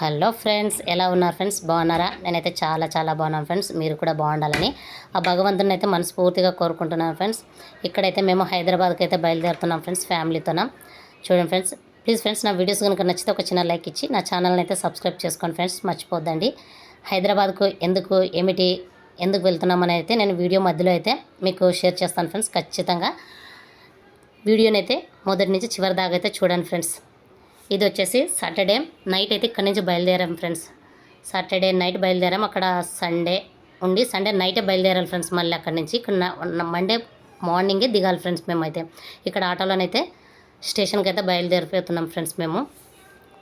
Hello friends ఎలా ఉన్నారు friends? బాగున్నారా? నేనైతే చాలా చాలా బాగున్నాను ఫ్రెండ్స్. మీరు కూడా బాగుండాలని ఆ భగవంతుని అయితే మనస్ఫూర్తిగా కోరుకుంటున్నాను ఫ్రెండ్స్. ఇక్కడైతే మేము హైదరాబాద్కి అయితే బయలుదేరుతున్నాం ఫ్రెండ్స్ ఫ్యామిలీతోన చూడండి ఫ్రెండ్స్ ప్లీజ్ ఫ్రెండ్స్ నా వీడియోస్ కనుక నచ్చితే ఒక చిన్న లైక్ ఇచ్చి నా ఛానల్ని అయితే సబ్స్క్రైబ్ చేసుకోండి ఫ్రెండ్స్. మర్చిపోద్దండి. హైదరాబాద్కు ఎందుకు ఏమిటి ఎందుకు వెళ్తున్నామని అయితే నేను వీడియో మధ్యలో అయితే మీకు షేర్ చేస్తాను ఫ్రెండ్స్ ఖచ్చితంగా. వీడియోని అయితే మొదటి నుంచి చివరి దాకా అయితే చూడండి ఫ్రెండ్స్. ఇది వచ్చేసి సాటర్డే నైట్ అయితే ఇక్కడి నుంచి బయలుదేరాం ఫ్రెండ్స్. సాటర్డే నైట్ బయలుదేరాం. అక్కడ సండే ఉండి సండే నైటే బయలుదేరాలి ఫ్రెండ్స్ మళ్ళీ అక్కడి నుంచి. ఇక్కడ మండే మార్నింగే దిగాలి ఫ్రెండ్స్ మేమైతే. ఇక్కడ ఆటోలోనైతే స్టేషన్కి అయితే బయలుదేరిపోతున్నాం ఫ్రెండ్స్ మేము.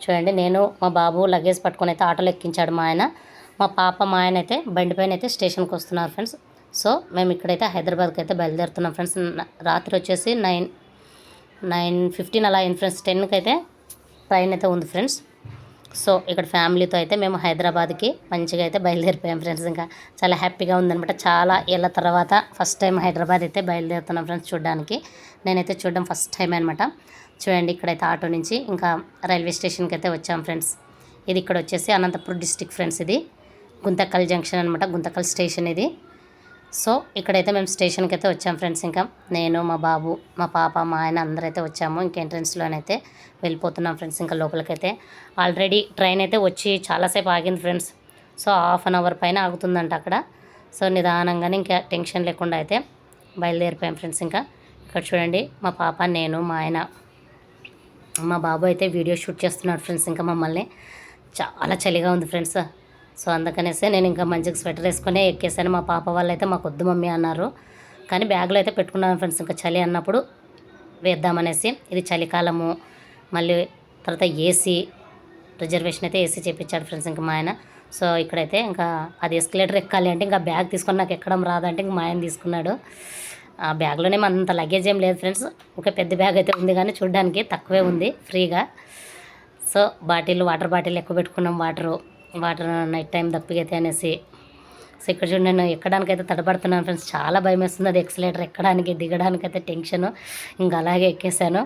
చూడండి నేను మా బాబు లగేజ్ పట్టుకొని అయితే ఆటోలో ఎక్కించాడు మా ఆయన. మా పాప మా ఆయన అయితే బండి పైన అయితే స్టేషన్కి వస్తున్నారు ఫ్రెండ్స్. సో మేము ఇక్కడైతే హైదరాబాద్కి అయితే బయలుదేరుతున్నాం ఫ్రెండ్స్. రాత్రి వచ్చేసి నైన్ నైన్ ఫిఫ్టీన్ అలా అయింది ఫ్రెండ్స్. టెన్కి అయితే ట్రైన్ అయితే ఉంది ఫ్రెండ్స్. సో ఇక్కడ ఫ్యామిలీతో అయితే మేము హైదరాబాద్కి మంచిగా అయితే బయలుదేరిపోయాం ఫ్రెండ్స్. ఇంకా చాలా హ్యాపీగా ఉందనమాట చాలా ఏళ్ళ తర్వాత ఫస్ట్ టైం హైదరాబాద్ అయితే బయలుదేరుతున్నాం ఫ్రెండ్స్ చూడడానికి. నేనైతే చూడడం ఫస్ట్ టైం అనమాట చూడండి ఇక్కడైతే ఆటో నుంచి ఇంకా రైల్వే స్టేషన్కి అయితే వచ్చాం ఫ్రెండ్స్. ఇది ఇక్కడ వచ్చేసి అనంతపురం డిస్టిక్ ఫ్రెండ్స్ ఇది. గుంతకల్ జంక్షన్ అనమాట గుంతకల్ స్టేషన్ ఇది. సో ఇక్కడైతే మేము స్టేషన్కి అయితే వచ్చాం ఫ్రెండ్స్ ఇంకా. నేను మా బాబు మా పాప మా ఆయన అందరైతే వచ్చాము. ఇంకా ఎంట్రన్స్లోనైతే వెళ్ళిపోతున్నాం ఫ్రెండ్స్ ఇంకా లోపలికైతే. ఆల్రెడీ ట్రైన్ అయితే వచ్చి చాలాసేపు ఆగింది friends. So half an hour పైన ఆగుతుందంట అక్కడ. సో నిదానంగానే ఇంకా టెన్షన్ లేకుండా అయితే బయలుదేరిపోయాం ఫ్రెండ్స్ ఇంకా. ఇక్కడ చూడండి మా పాప నేను మా ఆయన మా బాబు అయితే వీడియో షూట్ చేస్తున్నాడు ఫ్రెండ్స్ ఇంకా మమ్మల్ని. చాలా చలిగా ఉంది ఫ్రెండ్స్. సో అందుకనేసే నేను ఇంకా మంచిగా స్వెటర్ వేసుకొని ఎక్కేసాను. మా పాప వాళ్ళు అయితే మాకు వద్దు మమ్మీ అన్నారు. కానీ బ్యాగ్లో అయితే పెట్టుకున్నాను ఫ్రెండ్స్ ఇంకా చలి అన్నప్పుడు వేద్దామనేసి. ఇది చలికాలము మళ్ళీ తర్వాత ఏసీ రిజర్వేషన్ అయితే ఏసీ చెప్పించాడు ఫ్రెండ్స్ ఇంకా మా ఆయన. సో ఇక్కడైతే ఇంకా అది ఎస్కలేటర్ ఎక్కాలి అంటే ఇంకా బ్యాగ్ తీసుకొని నాకు ఎక్కడం రాదంటే ఇంకా మా ఆయన తీసుకున్నాడు. ఆ బ్యాగ్లోనే అంత లగేజ్ ఏం లేదు ఫ్రెండ్స్. ఒక పెద్ద బ్యాగ్ అయితే ఉంది కానీ చూడడానికి తక్కువే ఉంది ఫ్రీగా. సో బాటిల్ వాటర్ బాటిల్ ఎక్కువ పెట్టుకున్నాం వాటరు. వాటర్ నైట్ టైం దప్పిగైతే అనేసి. సో ఇక్కడ చూడండి నేను ఎక్కడానికైతే తడబడుతున్నాను ఫ్రెండ్స్ చాలా భయం వేస్తుంది అది ఎక్సలేటర్ ఎక్కడానికి దిగడానికైతే టెన్షన్. ఇంకా అలాగే ఎక్కేసాను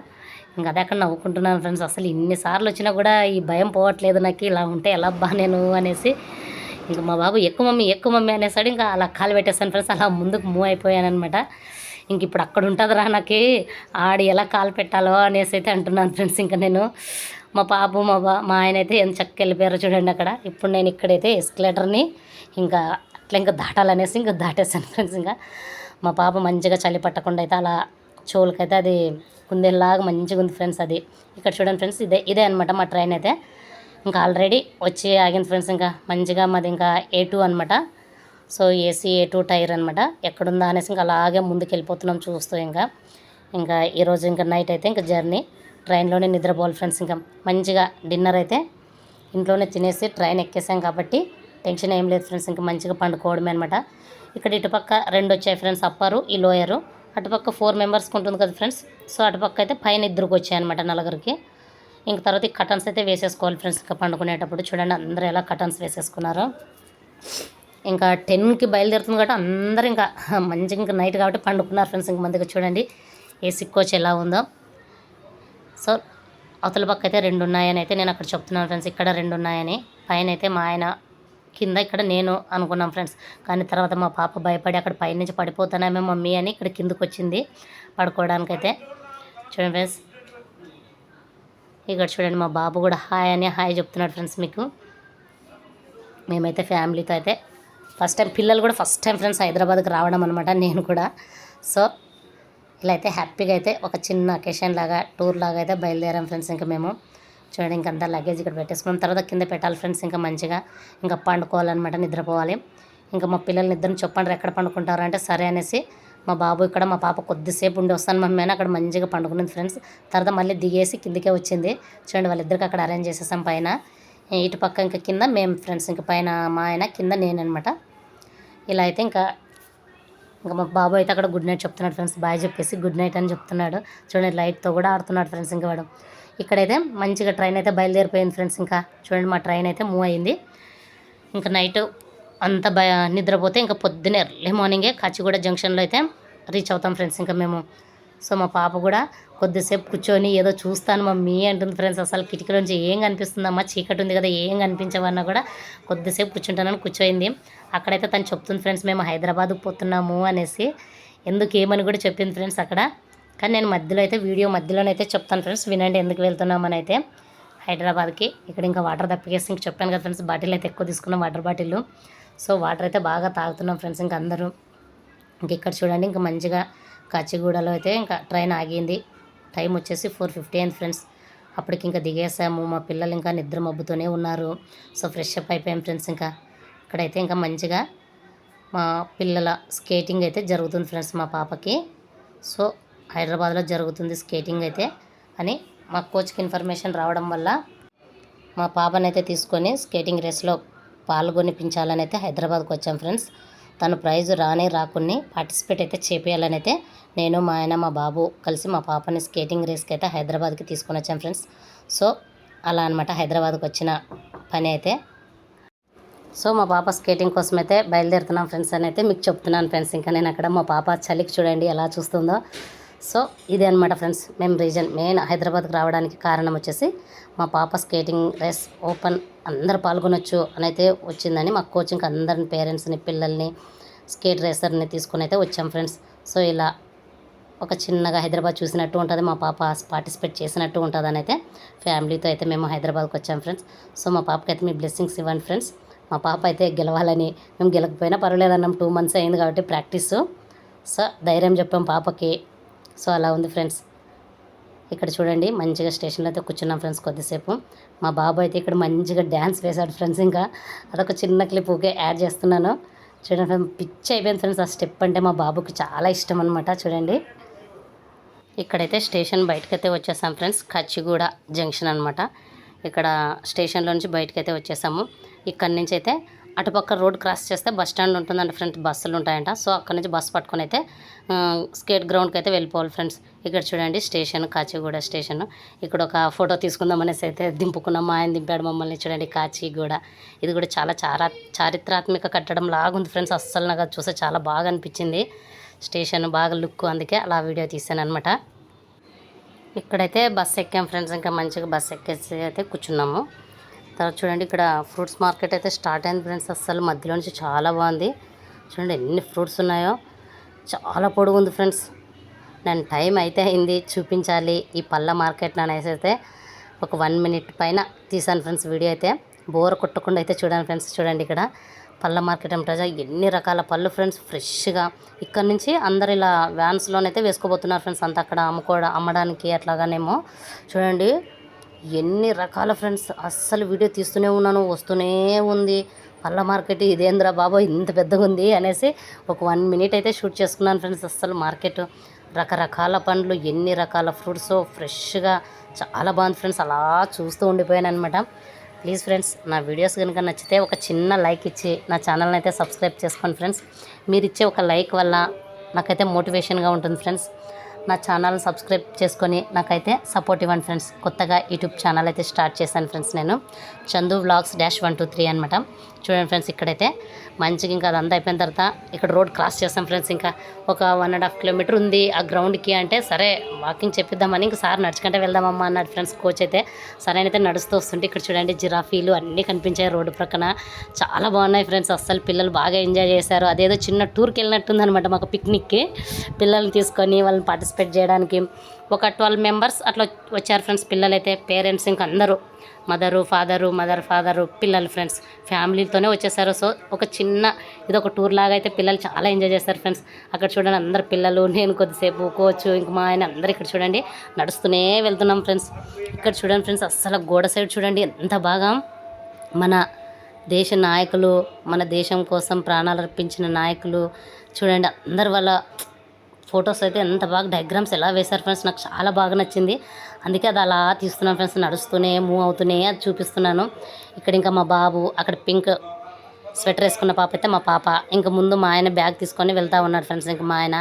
ఇంకా అదే అక్కడ నవ్వుకుంటున్నాను ఫ్రెండ్స్ అసలు ఇన్నిసార్లు వచ్చినా కూడా ఈ భయం పోవట్లేదు నాకు ఇలా ఉంటే ఎలా అబ్బా నేను అనేసి. ఇంకా మా బాబు ఎక్కువ మమ్మీ ఎక్కువ మమ్మీ అనేసాడు. ఇంకా అలా కాలు పెట్టేస్తాను ఫ్రెండ్స్ అలా ముందుకు మూవ్ అయిపోయాను అనమాట ఇంక ఇప్పుడు అక్కడ ఉంటుందిరా నాకు ఆడి ఎలా కాలు పెట్టాలో అనేసి అయితే అంటున్నాను ఫ్రెండ్స్ ఇంకా నేను. మా పాప మా బా మా ఆయన అయితే ఎంత చక్కగా వెళ్ళిపోయారో చూడండి అక్కడ. ఇప్పుడు నేను ఇక్కడైతే ఎస్కలేటర్ని ఇంకా అట్లా ఇంకా దాటాలనేసి ఇంకా దాటేసాను ఫ్రెండ్స్ ఇంకా. మా పాప మంచిగా చలి పట్టకుండా అయితే అలా చెవులకైతే అది కుందేలాగా మంచిగా ఉంది ఫ్రెండ్స్ అది. ఇక్కడ చూడండి ఫ్రెండ్స్ ఇదే ఇదే అనమాట మా ట్రైన్ అయితే. ఇంకా ఆల్రెడీ వచ్చి ఆగింది ఫ్రెండ్స్ ఇంకా. మంచిగా మాది ఇంకా ఏ టూ అనమాట so AC A two tier అనమాట ఎక్కడుందా అనేసి ఇంకా అలాగే ముందుకు వెళ్ళిపోతున్నాం చూస్తూ ఇంకా. ఇంకా ఈరోజు ఇంకా నైట్ అయితే ఇంకా జర్నీ. ట్రైన్లోనే నిద్రపోవాలి ఫ్రెండ్స్ ఇంకా. మంచిగా డిన్నర్ అయితే ఇంట్లోనే తినేసి ట్రైన్ ఎక్కేసాం కాబట్టి టెన్షన్ ఏం లేదు ఫ్రెండ్స్ ఇంకా మంచిగా పండుకోవడమే అనమాట ఇక్కడ ఇటుపక్క రెండు వచ్చాయి ఫ్రెండ్స్ అప్పారు ఈ లోయరు. అటుపక్క ఫోర్ మెంబర్స్కి ఉంటుంది కదా ఫ్రెండ్స్ సో అటుపక్క అయితే పైన ఇద్దరికి వచ్చాయి అనమాట నలుగురికి. ఇంక తర్వాత ఈ కటన్స్ అయితే వేసేసుకోవాలి ఫ్రెండ్స్ ఇంకా పండుకునేటప్పుడు చూడండి అందరూ ఎలా కటన్స్ వేసేసుకున్నారు. ఇంకా టెన్కి బయలుదేరుతుంది కాబట్టి అందరూ ఇంకా మంచిగా ఇంకా నైట్ కాబట్టి పండుకున్నారు ఫ్రెండ్స్ ఇంక మందిగా చూడండి ఏ కోచ్ ఎలా ఉందో. సో అవతల పక్క అయితే రెండు ఉన్నాయని అయితే నేను అక్కడ చెప్తున్నాను ఫ్రెండ్స్. ఇక్కడ రెండు ఉన్నాయని. పైన అయితే మా ఆయన కింద ఇక్కడ నేను అనుకున్నాం ఫ్రెండ్స్. కానీ తర్వాత మా పాప భయపడి అక్కడ పైనుంచి పడిపోతానేమో మమ్మీ అని ఇక్కడ కిందకు వచ్చింది పడుకోవడానికైతే. చూడండి ఫ్రెండ్స్. ఇక్కడ చూడండి మా బాబు కూడా హాయ్ అని హాయ్ చెప్తున్నాడు ఫ్రెండ్స్ మీకు. మేమైతే ఫ్యామిలీతో అయితే ఫస్ట్ టైం పిల్లలు కూడా ఫస్ట్ టైం ఫ్రెండ్స్ హైదరాబాద్కి రావడం అనమాట నేను కూడా. సో ఇలా అయితే హ్యాపీగా అయితే ఒక చిన్న అకేషన్ లాగా టూర్ లాగా అయితే బయలుదేరాం ఫ్రెండ్స్ ఇంకా మేము. చూడండి ఇంకంతా లగేజ్ ఇక్కడ పెట్టేసుకున్నాం. తర్వాత కింద పెట్టాలి ఫ్రెండ్స్ ఇంకా మంచిగా. ఇంకా పండుకోవాలన్నమాట నిద్రపోవాలి. ఇంకా మా పిల్లల్ని ఇద్దరిని చెప్పండి ఎక్కడ పండుకుంటారు అంటే సరే అనేసి మా బాబు ఇక్కడ మా పాప కొద్దిసేపు ఉండి వస్తాను. మమ్మీ అని అక్కడ మంచిగా పండుకున్నది ఫ్రెండ్స్. తర్వాత మళ్ళీ దిగేసి కిందకే వచ్చింది. చూడండి వాళ్ళిద్దరికి అక్కడ అరేంజ్ చేసేసాం పైన. ఇటు పక్క ఇంకా కింద మేము ఫ్రెండ్స్ ఇంకా పైన మా ఆయన కింద నేననమాట ఇలా అయితే ఇంకా ఇంకా మా బాబు అయితే అక్కడ గుడ్ నైట్ చెప్తున్నాడు ఫ్రెండ్స్. బాయ్ చెప్పేసి గుడ్ నైట్ అని చెప్తున్నాడు. చూడండి లైట్తో కూడా ఆడుతున్నాడు ఫ్రెండ్స్ ఇంకా వాడు. ఇక్కడైతే మంచిగా ట్రైన్ అయితే బయలుదేరిపోయింది ఫ్రెండ్స్ ఇంకా. చూడండి మా ట్రైన్ అయితే మూవ్ అయింది. ఇంకా నైట్ అంత భయ నిద్రపోతే ఇంకా పొద్దునే ఎర్లీ మార్నింగే కాచిగూడ జంక్షన్లో అయితే రీచ్ అవుతాం ఫ్రెండ్స్. ఇంకా మేము సో మా పాప కూడా కొద్దిసేపు కూర్చొని ఏదో చూస్తాను మమ్మీ అంటుంది ఫ్రెండ్స్ అసలు కిటికీలోంచి ఏం కనిపిస్తుందమ్మా చీకటి ఉంది కదా ఏం కనిపించవన్నా కూడా కొద్దిసేపు కూర్చుంటానని కూర్చోయింది. అక్కడైతే తను చెప్తుంది ఫ్రెండ్స్ మేము హైదరాబాద్కు పోతున్నాము అనేసి. ఎందుకు ఏమని కూడా చెప్పింది ఫ్రెండ్స్ అక్కడ. కానీ నేను మధ్యలో అయితే వీడియో మధ్యలోనైతే చెప్తాను ఫ్రెండ్స్ వినండి ఎందుకు వెళ్తున్నామని అయితే. హైదరాబాద్కి ఇక్కడ ఇంకా వాటర్ తప్పికేసి ఇంక చెప్పాను కదా ఫ్రెండ్స్ బాటిల్ అయితే ఎక్కువ తీసుకున్నాం వాటర్ బాటిల్ సో వాటర్ అయితే బాగా తాగుతున్నాం ఫ్రెండ్స్ ఇంకా అందరూ. ఇంక ఇక్కడ చూడండి ఇంకా మంచిగా కాచిగూడలో అయితే ఇంకా ట్రైన్ ఆగింది. టైం వచ్చేసి ఫోర్ ఫిఫ్టీ అయింది ఫ్రెండ్స్. అప్పటికి ఇంకా దిగేసాము మా పిల్లలు ఇంకా నిద్ర మబ్బుతూనే ఉన్నారు. సో ఫ్రెష్ అప్ అయిపోయాం ఫ్రెండ్స్ ఇంకా. ఇక్కడైతే ఇంకా మంచిగా మా పిల్లల స్కేటింగ్ అయితే జరుగుతుంది ఫ్రెండ్స్ మా పాపకి. సో హైదరాబాద్లో జరుగుతుంది స్కేటింగ్ అయితే అని మా కోచ్కి ఇన్ఫర్మేషన్ రావడం వల్ల మా పాపనైతే తీసుకొని స్కేటింగ్ రేస్లో పాల్గొనిపించాలని అయితే హైదరాబాద్కి వచ్చాం ఫ్రెండ్స్. తను ప్రైజ్ రాని రాకుని పార్టిసిపేట్ అయితే చేపించాలని అయితే నేను మా ఆయన మా బాబు కలిసి మా పాపని స్కేటింగ్ రేస్కి అయితే హైదరాబాద్కి తీసుకుని వచ్చాం ఫ్రెండ్స్. సో అలా అనమాట హైదరాబాద్కి వచ్చిన పని అయితే. సో మా పాప స్కేటింగ్ కోసం అయితే బయలుదేరుతున్నాం ఫ్రెండ్స్ అని అయితే మీకు చెప్తున్నాను ఫ్రెండ్స్. ఇంకా నేను అక్కడ మా పాప చలికి చూడండి ఎలా చూస్తుందో. సో ఇదే అనమాట ఫ్రెండ్స్. మేము రీజన్ మెయిన్ హైదరాబాద్కి రావడానికి కారణం వచ్చేసి మా పాప స్కేటింగ్ రేస్ ఓపెన్ అందరు పాల్గొనొచ్చు అని అయితే వచ్చిందని మా కోచింగ్కి అందరిని పేరెంట్స్ని పిల్లల్ని స్కేట్ రేసర్ని తీసుకొని అయితే వచ్చాం ఫ్రెండ్స్. సో ఇలా ఒక చిన్నగా హైదరాబాద్ చూసినట్టు ఉంటుంది. మా పాప పార్టిసిపేట్ చేసినట్టు ఉంటుంది అని అయితే ఫ్యామిలీతో అయితే మేము హైదరాబాద్కి వచ్చాం ఫ్రెండ్స్. సో మా పాపకి అయితే మీ బ్లెస్సింగ్స్ ఇవ్వండి ఫ్రెండ్స్. మా పాప అయితే గెలవాలని మేము గెలకపోయినా పర్వాలేదన్నాం. టూ మంత్స్ అయింది కాబట్టి ప్రాక్టీస్. సో ధైర్యం చెప్పాం పాపకి. సో అలా ఉంది ఫ్రెండ్స్. ఇక్కడ చూడండి మంచిగా స్టేషన్లో అయితే కూర్చున్నాం ఫ్రెండ్స్ కొద్దిసేపు. మా బాబు అయితే ఇక్కడ మంచిగా డ్యాన్స్ వేశాడు ఫ్రెండ్స్ ఇంకా. అదొక చిన్న క్లిప్ ఓకే యాడ్ చేస్తున్నాను. చూడండి ఫ్రెండ్స్ పిచ్చి అయిపోయింది ఫ్రెండ్స్ ఆ స్టెప్ అంటే మా బాబుకి చాలా ఇష్టం అనమాట చూడండి. ఇక్కడైతే స్టేషన్ బయటకైతే వచ్చేసాం ఫ్రెండ్స్ కచ్చిగూడ జంక్షన్ అనమాట ఇక్కడ స్టేషన్లో నుంచి బయటకైతే వచ్చేసాము. ఇక్కడ నుంచి అయితే అటుపక్క రోడ్ క్రాస్ చేస్తే బస్ స్టాండ్ ఉంటుందండి ఫ్రెండ్స్ బస్సులు ఉంటాయంట. సో అక్కడ నుంచి బస్సు పట్టుకొని అయితే స్కేట్ గ్రౌండ్కి అయితే వెళ్ళిపోవాలి ఫ్రెండ్స్. ఇక్కడ చూడండి స్టేషన్ కాచిగూడ స్టేషన్. ఇక్కడ ఒక ఫోటో తీసుకుందాం అనేసి అయితే దింపుకున్నాం. మా ఆయన దింపాడు మమ్మల్ని చూడండి కాచిగూడ. ఇది కూడా చాలా చారా చారిత్రాత్మక కట్టడం లాగుంది ఫ్రెండ్స్. అస్సలు నాకు చూస్తే చాలా బాగా అనిపించింది. స్టేషన్ బాగా లుక్ అందుకే అలా వీడియో తీసాను అనమాట ఇక్కడైతే బస్సు ఎక్కాం ఫ్రెండ్స్. ఇంకా మంచిగా బస్సు ఎక్కేసి అయితే కూర్చున్నాము. తర్వాత చూడండి ఇక్కడ ఫ్రూట్స్ మార్కెట్ అయితే స్టార్ట్ అయింది ఫ్రెండ్స్. అస్సలు మధ్యలో నుంచి చాలా బాగుంది. చూడండి ఎన్ని ఫ్రూట్స్ ఉన్నాయో. చాలా పొడుగు ఉంది ఫ్రెండ్స్. నేను టైం అయితే అయింది చూపించాలి ఈ పళ్ళ మార్కెట్ అనేసి అయితే ఒక వన్ మినిట్ పైన తీసాను ఫ్రెండ్స్ వీడియో అయితే. బోర్ కొట్టకుండా అయితే చూడండి ఫ్రెండ్స్. చూడండి ఇక్కడ పళ్ళ మార్కెట్ ఏమిటో ఎన్ని రకాల పళ్ళు ఫ్రెండ్స్. ఫ్రెష్గా ఇక్కడ నుంచి అందరు ఇలా వ్యాన్స్లోనైతే వేసుకోబోతున్నారు ఫ్రెండ్స్. అంతా అక్కడ అమ్ముకోవడం అమ్మడానికి అట్లాగానేమో. చూడండి ఎన్ని రకాల ఫ్రెండ్స్ అస్సలు వీడియో తీస్తూనే ఉన్నాను వస్తూనే ఉంది. పళ్ళ మార్కెట్ ఇదేంద్రా బాబా ఇంత పెద్దగా ఉంది అనేసి ఒక వన్ మినిట్ అయితే షూట్ చేసుకున్నాను ఫ్రెండ్స్ అస్సలు మార్కెట్. రకరకాల పండ్లు ఎన్ని రకాల ఫ్రూట్స్ ఫ్రెష్గా చాలా బాగుంది ఫ్రెండ్స్. అలా చూస్తూ ఉండిపోయాను అనమాట ప్లీజ్ ఫ్రెండ్స్ నా వీడియోస్ కనుక నచ్చితే ఒక చిన్న లైక్ ఇచ్చి నా ఛానల్ని అయితే సబ్స్క్రైబ్ చేసుకోండి ఫ్రెండ్స్. మీరు ఇచ్చే ఒక లైక్ వల్ల నాకైతే మోటివేషన్గా ఉంటుంది ఫ్రెండ్స్. నా ఛానల్ సబ్స్క్రైబ్ చేసుకొని నాకైతే సపోర్ట్ ఇవ్వండి ఫ్రెండ్స్. కొత్తగా యూట్యూబ్ ఛానల్ అయితే స్టార్ట్ చేశాను ఫ్రెండ్స్ నేను. Chandu vlogs dash one two three అనమాట చూడండి ఫ్రెండ్స్ ఇక్కడైతే మంచిగా ఇంకా అదంతా అయిపోయిన తర్వాత ఇక్కడ రోడ్ క్రాస్ చేస్తాం ఫ్రెండ్స్. ఇంకా ఒక వన్ అండ్ హాఫ్ కిలోమీటర్ ఉంది ఆ గ్రౌండ్కి అంటే సరే వాకింగ్ చెప్పిద్దామని ఇంకా సార్ నడుచుకుంటే వెళ్దామమ్మా అన్నాడు ఫ్రెండ్స్. కోచ్ అయితే సరే అయితే నడుస్తూ వస్తుంటే ఇక్కడ చూడండి జిరాఫీలు అన్నీ కనిపించాయి రోడ్డు ప్రక్కన. చాలా బాగున్నాయి ఫ్రెండ్స్. అస్సలు పిల్లలు బాగా ఎంజాయ్ చేశారు. అదేదో చిన్న టూర్కి వెళ్ళినట్టుంది అనమాట మాకు పిక్నిక్కి. పిల్లల్ని తీసుకొని వాళ్ళని పార్టిసిపేట్ చేయడానికి. ఒక ట్వెల్వ్ మెంబర్స్ అట్లా వచ్చారు ఫ్రెండ్స్ పిల్లలైతే పేరెంట్స్ ఇంకా అందరూ. మదరు ఫాదరు మదర్ ఫాదరు పిల్లలు ఫ్రెండ్స్ ఫ్యామిలీతోనే వచ్చేసారు. సో ఒక చిన్న ఇది ఒక టూర్ లాగా అయితే పిల్లలు చాలా ఎంజాయ్ చేస్తారు ఫ్రెండ్స్ అక్కడ చూడండి అందరు పిల్లలు నేను కొద్దిసేపు కోచ్ ఇంక మా ఆయన అందరు ఇక్కడ చూడండి నడుస్తూనే వెళ్తున్నాం ఫ్రెండ్స్ ఇక్కడ చూడండి ఫ్రెండ్స్ అస్సలు గోడ సైడ్ చూడండి ఎంత బాగా మన దేశ నాయకులు మన దేశం కోసం ప్రాణాలు అర్పించిన నాయకులు చూడండి అందరు వాళ్ళ ఫొటోస్ అయితే ఎంత బాగా డయాగ్రామ్స్ ఎలా వేశారు ఫ్రెండ్స్? నాకు చాలా బాగా నచ్చింది. అందుకే అది అలా తీస్తున్నాను ఫ్రెండ్స్ నడుస్తూనే మూవ్ అవుతూనే అది చూపిస్తున్నాను. ఇక్కడ ఇంకా మా బాబు అక్కడ పింక్ స్వెటర్ వేసుకున్న పాప అయితే మా పాప. ఇంకా ముందు మా ఆయన బ్యాగ్ తీసుకొని వెళ్తూ ఉన్నాడు ఫ్రెండ్స్ ఇంకా మా ఆయన.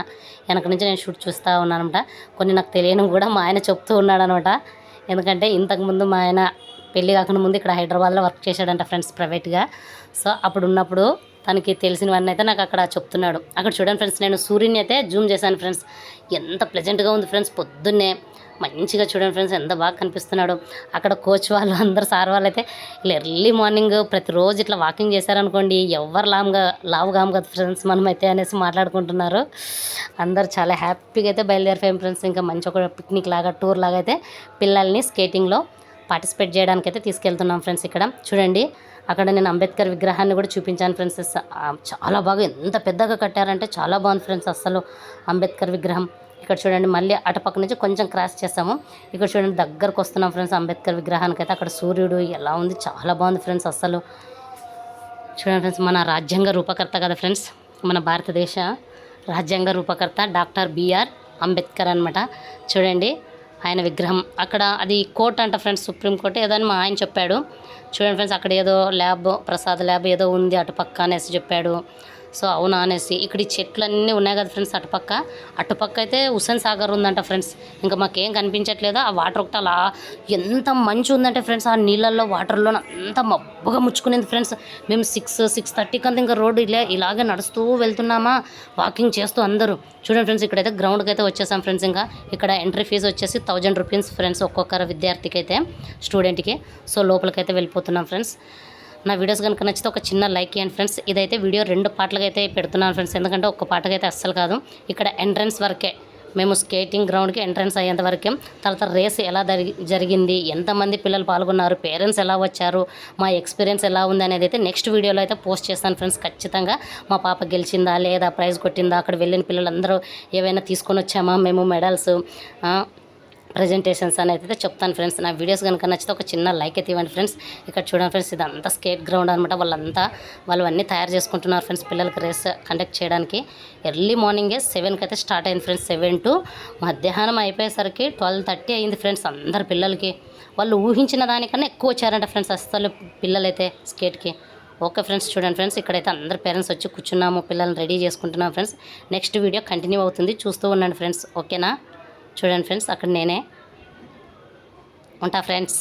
వెనక నుంచి నేను షూట్ చూస్తూ ఉన్నానమాట కొన్ని నాకు తెలియని కూడా మా ఆయన చెప్తూ ఉన్నాడు అనమాట ఎందుకంటే ఇంతకుముందు మా ఆయన పెళ్ళి కాకుండా ముందు ఇక్కడ హైదరాబాద్లో వర్క్ చేశాడంట ఫ్రెండ్స్ ప్రైవేట్గా. సో అప్పుడు ఉన్నప్పుడు తనకి తెలిసినవన్నీ అయితే నాకు అక్కడ చెప్తున్నాడు. అక్కడ చూడండి ఫ్రెండ్స్ నేను సూర్యుని అయితే జూమ్ చేశాను ఫ్రెండ్స్. ఎంత ప్లెజెంట్గా ఉంది ఫ్రెండ్స్ పొద్దున్నే మంచిగా చూడండి ఫ్రెండ్స్ ఎంత బాగా కనిపిస్తున్నాడు. అక్కడ కోచ్ వాళ్ళు అందరు సార్ వాళ్ళు అయితే ఇలా ఎర్లీ మార్నింగ్ ప్రతిరోజు ఇట్లా వాకింగ్ చేశారనుకోండి ఎవరు లావుగా లావు కాము కదా ఫ్రెండ్స్ మనమైతే అనేసి మాట్లాడుకుంటున్నారు. అందరు చాలా హ్యాపీగా అయితే బయలుదేరిపోయాం ఫ్రెండ్స్. ఇంకా మంచి ఒక పిక్నిక్ లాగా టూర్ లాగా అయితే పిల్లల్ని స్కేటింగ్లో పార్టిసిపేట్ చేయడానికి అయితే తీసుకెళ్తున్నాం ఫ్రెండ్స్ ఇక్కడ. చూడండి అక్కడ నేను అంబేద్కర్ విగ్రహాన్ని కూడా చూపించాను ఫ్రెండ్స్ చాలా బాగా ఎంత పెద్దగా కట్టారంటే చాలా బాగుంది ఫ్రెండ్స్ అస్సలు అంబేద్కర్ విగ్రహం. ఇక్కడ చూడండి మళ్ళీ అటుపక్క నుంచి కొంచెం క్రాస్ చేసాము. ఇక్కడ చూడండి దగ్గరకు వస్తున్నాం ఫ్రెండ్స్ అంబేద్కర్ విగ్రహానికి అయితే. అక్కడ సూర్యుడు ఎలా ఉంది చాలా బాగుంది ఫ్రెండ్స్ అస్సలు. చూడండి ఫ్రెండ్స్ మన రాజ్యాంగ రూపకర్త కదా ఫ్రెండ్స్ మన భారతదేశ రాజ్యాంగ రూపకర్త డాక్టర్ బిఆర్ అంబేద్కర్ అనమాట చూడండి ఆయన విగ్రహం. అక్కడ అది కోర్ట్ అంట ఫ్రెండ్స్ సుప్రీం కోర్ట్. ఏదో అని మా ఆయన చెప్పాడు. చూడండి ఫ్రెండ్స్ అక్కడ ఏదో ల్యాబ్ ప్రసాద్ ల్యాబ్ ఏదో ఉంది అటు పక్క అనేసి చెప్పాడు. సో అవునా అనేసి. ఇక్కడ ఈ చెట్లన్నీ ఉన్నాయి కదా ఫ్రెండ్స్ అటుపక్క. అటుపక్క అయితే హుస్సేన్ సాగర్ ఉందంట ఫ్రెండ్స్. ఇంకా మాకేం కనిపించట్లేదు? ఆ వాటర్ ఒకటి అలా ఎంత మంచి ఉందంటే ఫ్రెండ్స్ ఆ నీళ్ళల్లో వాటర్లో అంత మబ్బుగా ముచ్చుకునేది ఫ్రెండ్స్. మేము సిక్స్ సిక్స్ థర్టీకి అంతా ఇంకా రోడ్డు ఇలా ఇలాగే నడుస్తూ వెళ్తున్నామా? వాకింగ్ చేస్తూ అందరూ. చూడండి ఫ్రెండ్స్ ఇక్కడైతే గ్రౌండ్కి అయితే వచ్చేసాం ఫ్రెండ్స్ ఇంకా. ఇక్కడ ఎంట్రీ ఫీజు వచ్చేసి థౌజండ్ రూపీస్ ఫ్రెండ్స్ ఒక్కొక్కరు విద్యార్థికి అయితే స్టూడెంట్కి. సో లోపలికైతే వెళ్ళిపోతున్నాం ఫ్రెండ్స్. నా వీడియోస్ కనుక నచ్చితే ఒక చిన్న లైక్ ఇవ్వండి ఫ్రెండ్స్. ఇదైతే వీడియో రెండు పాటలుగా అయితే పెడుతున్నాను ఫ్రెండ్స్. ఎందుకంటే ఒక్క పాటగా అయితే అస్సలు కాదు. ఇక్కడ ఎంట్రన్స్ వరకే మేము స్కేటింగ్ గ్రౌండ్కి ఎంట్రన్స్ అయ్యేంత వరకే తర్వాత రేస్ ఎలా జరిగి జరిగింది ఎంతమంది పిల్లలు పాల్గొన్నారు పేరెంట్స్ ఎలా వచ్చారు మా ఎక్స్పీరియన్స్ ఎలా ఉంది అనేది అయితే నెక్స్ట్ వీడియోలో అయితే పోస్ట్ చేస్తాను ఫ్రెండ్స్. ఖచ్చితంగా మా పాప గెలిచిందా లేదా ప్రైజ్ కొట్టిందా అక్కడ వెళ్ళిన పిల్లలందరూ ఏవైనా తీసుకొని వచ్చామా మేము మెడల్స్ ప్రజెంటేషన్స్ అనేది అయితే చెప్తాను ఫ్రెండ్స్ నా వీడియోస్ కనుక నచ్చితే ఒక చిన్న లైక్ అయితే ఇవ్వండి ఫ్రెండ్స్ ఇక్కడ చూడండి ఫ్రెండ్స్ ఇదంతా స్కేట్ గ్రౌండ్ అనమాట వాళ్ళంతా వాళ్ళు అన్నీ తయారు చేసుకుంటున్నారు ఫ్రెండ్స్ పిల్లలకి రేస్ కండక్ట్ చేయడానికి. ఎర్లీ మార్నింగే సెవెన్కి అయితే స్టార్ట్ అయింది ఫ్రెండ్స్ సెవెన్ టు మధ్యాహ్నం అయిపోయేసరికి ట్వెల్వ్ థర్టీ అయింది ఫ్రెండ్స్ అందరు పిల్లలకి. వాళ్ళు ఊహించిన దానికన్నా ఎక్కువ వచ్చారంట ఫ్రెండ్స్ అస్సలు పిల్లలైతే స్కేట్కి ఓకే ఫ్రెండ్స్ చూడండి ఫ్రెండ్స్ ఇక్కడైతే అందరు పేరెంట్స్ వచ్చి కూర్చున్నాము పిల్లల్ని రెడీ చేసుకుంటున్నాం ఫ్రెండ్స్ నెక్స్ట్ వీడియో కంటిన్యూ అవుతుంది. చూస్తూ ఉండండి ఫ్రెండ్స్ ఓకేనా చూడండి ఫ్రెండ్స్ అక్కడ నేనే ఉంటా ఫ్రెండ్స్.